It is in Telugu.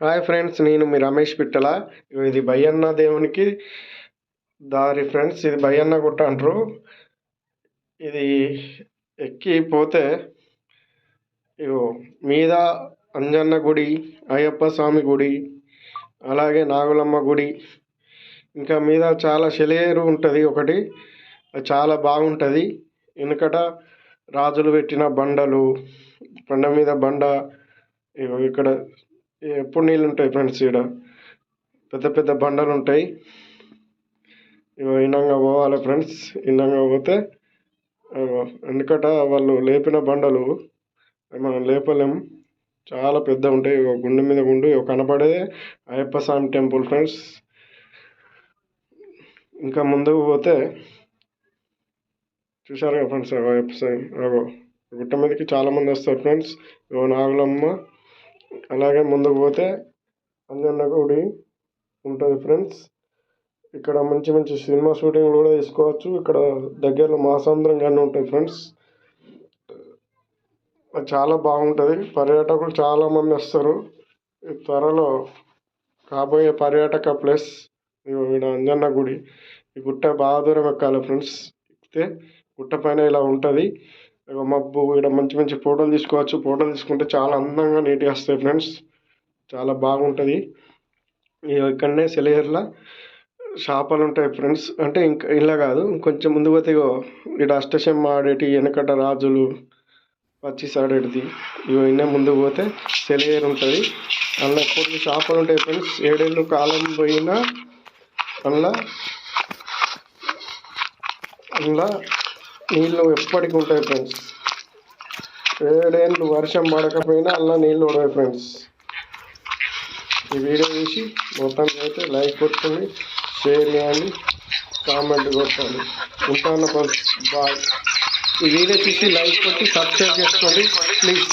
హాయ్ ఫ్రెండ్స్ నేను మీ రమేష్ పిట్టల. ఇగో ఇది బయ్యన్న దేవునికి దారి ఫ్రెండ్స్ ఇది బయ్యన్న గుట్ట అంటారు ఇది ఎక్కి పోతే ఇగో మీద అంజన్న గుడి అయ్యప్ప స్వామి గుడి అలాగే నాగులమ్మ గుడి. ఇంకా మీద చాలా సెలయేరు ఉంటుంది ఒకటి. అది చాలా బాగుంటుంది. వెనుకట రాజులు పెట్టిన బండలు బండ మీద బండ ఇగో ఇక్కడ ఎప్పుడు నీళ్ళు ఉంటాయి ఫ్రెండ్స్ ఇక్కడ పెద్ద పెద్ద బండలు ఉంటాయి. ఇగో ఇన్నంగా పోవాలి ఫ్రెండ్స్ ఇన్నంగా పోతే ఎందుకట వాళ్ళు లేపిన బండలు మనం లేపలేం. చాలా పెద్ద ఉంటాయి గుండె మీద గుండు ఇగో కనపడేదే అయ్యప్ప స్వామి టెంపుల్ ఫ్రెండ్స్. ఇంకా ముందుకు పోతే చూశారు కదా ఫ్రెండ్స్ అయ్యప్ప స్వామి అగో గుట్ట మీదకి చాలామంది వస్తారు ఫ్రెండ్స్. ఇగో నాగులమ్మ అలాగే ముందుకు పోతే అంజన్న గుడి ఉంటుంది ఫ్రెండ్స్. ఇక్కడ మంచి మంచి సినిమా షూటింగ్లు కూడా తీసుకోవచ్చు. ఇక్కడ దగ్గరలో మహాసముద్రం కానీ ఉంటాయి ఫ్రెండ్స్. అది చాలా బాగుంటుంది. పర్యాటకులు చాలామంది వస్తారు. ఈ త్వరలో కాబోయే పర్యాటక ప్లేస్ ఇక్కడ ఈడ అంజన్న గుడి. ఈ గుట్ట బాగా దూరం ఎక్కాలి ఫ్రెండ్స్. ఎక్కితే గుట్ట పైన ఇలా ఉంటుంది. ఇగో మబ్బు ఇక్కడ మంచి మంచి ఫోటోలు తీసుకోవచ్చు. ఫోటోలు తీసుకుంటే చాలా అందంగా నీట్గా వస్తాయి ఫ్రెండ్స్. చాలా బాగుంటుంది. ఇక్కడనే సెలయర్లో చేపలు ఉంటాయి ఫ్రెండ్స్. అంటే ఇంకా ఇలా కాదు ఇంకొంచెం ముందు పోతే ఇగో ఈడ ఆడేటి వెనకట రాజులు పచ్చిస్ ఆడేటిది ఇగో ఇన్నే పోతే సెలయర్ ఉంటుంది. అందులో కొన్ని చేపలు ఉంటాయి ఫ్రెండ్స్. ఏడేళ్ళు కాలం పోయినా అందులో అందులో నీళ్ళు ఎప్పటికి ఉంటాయి ఫ్రెండ్స్ ఏడేళ్ళు వర్షం పడకపోయినా అలా నీళ్ళు ఉండవు ఫ్రెండ్స్ ఈ వీడియో చూసి మొత్తం అయితే లైక్ కొట్టుకోండి షేర్ చేయండి కామెంట్ కొట్టండి. ఉంటాను బాయ్ ఈ వీడియో చూసి లైక్ కొట్టి సబ్స్క్రైబ్ చేసుకోండి ప్లీజ్